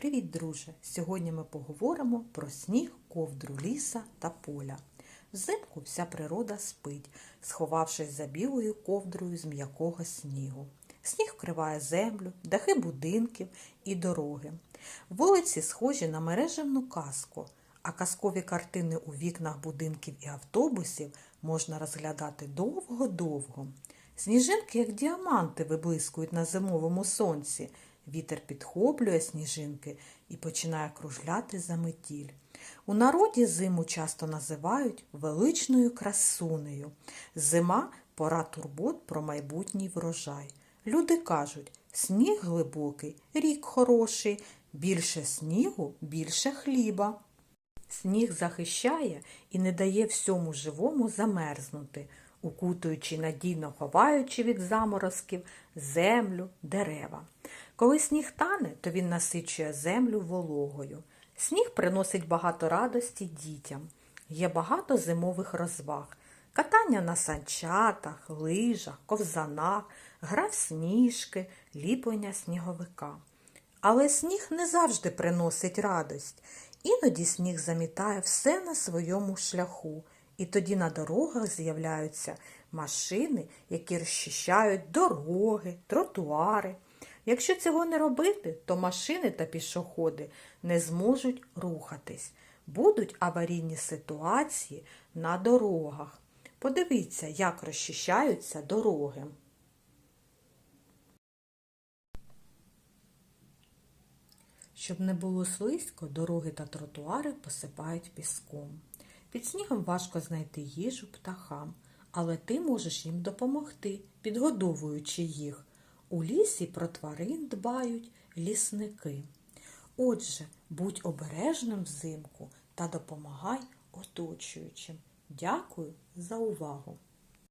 Привіт, друже! Сьогодні ми поговоримо про сніг, ковдру ліса та поля. Взимку вся природа спить, сховавшись за білою ковдрою з м'якого снігу. Сніг вкриває землю, дахи будинків і дороги. Вулиці схожі на мережевну казку, а казкові картини у вікнах будинків і автобусів можна розглядати довго-довго. Сніжинки, як діаманти, виблискують на зимовому сонці. Вітер підхоплює сніжинки і починає кружляти за метіль. У народі зиму часто називають величною красунею. Зима пора турбот про майбутній врожай. Люди кажуть, сніг глибокий, рік хороший, більше снігу, більше хліба. Сніг захищає і не дає всьому живому замерзнути, укутуючи надійно ховаючи від заморозків землю, дерева. Коли сніг тане, то він насичує землю вологою. Сніг приносить багато радості дітям. Є багато зимових розваг. Катання на санчатах, лижах, ковзанах, гра в сніжки, ліплення сніговика. Але сніг не завжди приносить радость. Іноді сніг замітає все на своєму шляху, і тоді на дорогах з'являються машини, які розчищають дороги, тротуари. Якщо цього не робити, то машини та пішоходи не зможуть рухатись. Будуть аварійні ситуації на дорогах. Подивіться, як розчищаються дороги. Щоб не було слизько, дороги та тротуари посипають піском. Під снігом важко знайти їжу птахам, але ти можеш їм допомогти, підгодовуючи їх. У лісі про тварин дбають лісники. Отже, будь обережним взимку та допомагай оточуючим. Дякую за увагу!